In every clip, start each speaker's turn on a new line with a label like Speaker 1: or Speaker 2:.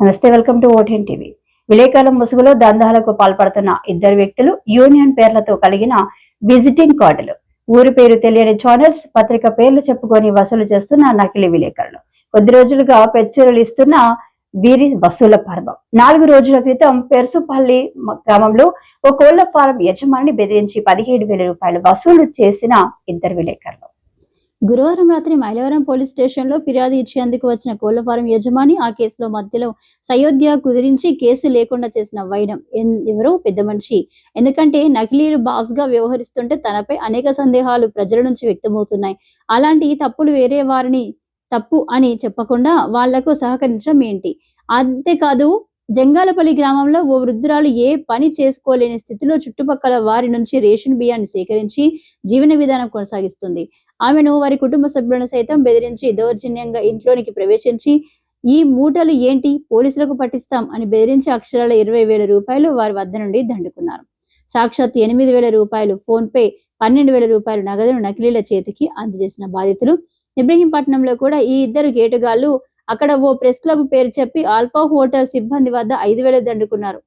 Speaker 1: నమస్తే welcome to ఓటెన్ TV. విలేకరుల ముసుగులో దందాలకు పాల్పడుతున్న ఇద్దరు వ్యక్తులు యూనియన్ పేర్లతో కలిగిన విజిటింగ్ కార్డులు. ఊరి పేరు తెలియని ఛానల్స్ పత్రిక పేర్లు చెప్పుకొని వసూలు చేస్తున్న నకిలీ విలేకరులు. కొద్ది రోజులుగా పెచ్చరులు ఇస్తున్న వీరి వసూల పర్వం. నాలుగు రోజుల క్రితం పెరుసుపల్లి గ్రామంలో ఓ కోళ్ళ ఫారం యజమానిని బెదిరించి పదిహేడు వేల రూపాయలు వసూలు చేసిన ఇద్దరు విలేకరులు.
Speaker 2: గురువారం రాత్రి మైలవరం పోలీస్ స్టేషన్లో ఫిర్యాదు ఇచ్చేందుకు వచ్చిన కోళ్ళ ఫారం యజమాని ఆ కేసులో మధ్యలో సయోధ్య కుదిరించి కేసు లేకుండా చేసిన వైనం. ఎవరో పెద్ద మనిషి. ఎందుకంటే నకిలీలు బాస్గా వ్యవహరిస్తుంటే తనపై అనేక సందేహాలు ప్రజల నుంచి వ్యక్తమవుతున్నాయి. అలాంటి తప్పులు వేరే వారిని తప్పు అని చెప్పకుండా వాళ్ళకు సహకరించడం ఏంటి? అంతేకాదు జంగాలపల్లి గ్రామంలో ఓ వృద్ధురాలు ఏ పని చేసుకోలేని స్థితిలో చుట్టుపక్కల వారి నుంచి రేషన్ బియ్యాన్ని సేకరించి జీవన విధానం కొనసాగిస్తుంది. ఆమెను వారి కుటుంబ సభ్యులను సైతం బెదిరించి దౌర్జన్యంగా ఇంట్లోనికి ప్రవేశించి ఈ మూటలు ఏంటి? పోలీసులకు పట్టిస్తాం అని బెదిరించి అక్షరాల ఇరవై వేల రూపాయలు వారి వద్ద నుండి దండుకున్నారు. సాక్షాత్ ఎనిమిది వేల రూపాయలు ఫోన్ పే పన్నెండు వేల రూపాయలు నగదును నకిలీల చేతికి అందజేసిన బాధితులు. ఇబ్రహీంపట్నంలో కూడా ఈ ఇద్దరు గేటుగాళ్ళు అక్కడ ఓ ప్రెస్ క్లబ్ పేరు చెప్పి ఆల్ఫా హోటల్ సిబ్బంది వద్ద ఐదు వేలు దండుకున్నారు.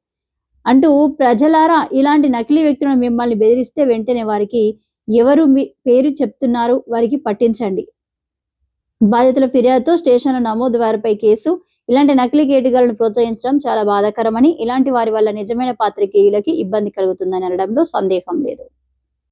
Speaker 2: అంటూ ప్రజలారా ఇలాంటి నకిలీ వ్యక్తులను మిమ్మల్ని బెదిరిస్తే వెంటనే వారికి ఎవరు మీ పేరు చెప్తున్నారు వారికి పట్టించండి. బాధితుల ఫిర్యాదుతో స్టేషన్లో నమోదు వారిపై కేసు ఇలాంటి నకిలీ కేటుగాలను ప్రోత్సహించడం చాలా బాధాకరమని ఇలాంటి వారి వల్ల నిజమైన పాత్రికేయులకి ఇబ్బంది కలుగుతుందని అనడంలో సందేహం లేదు.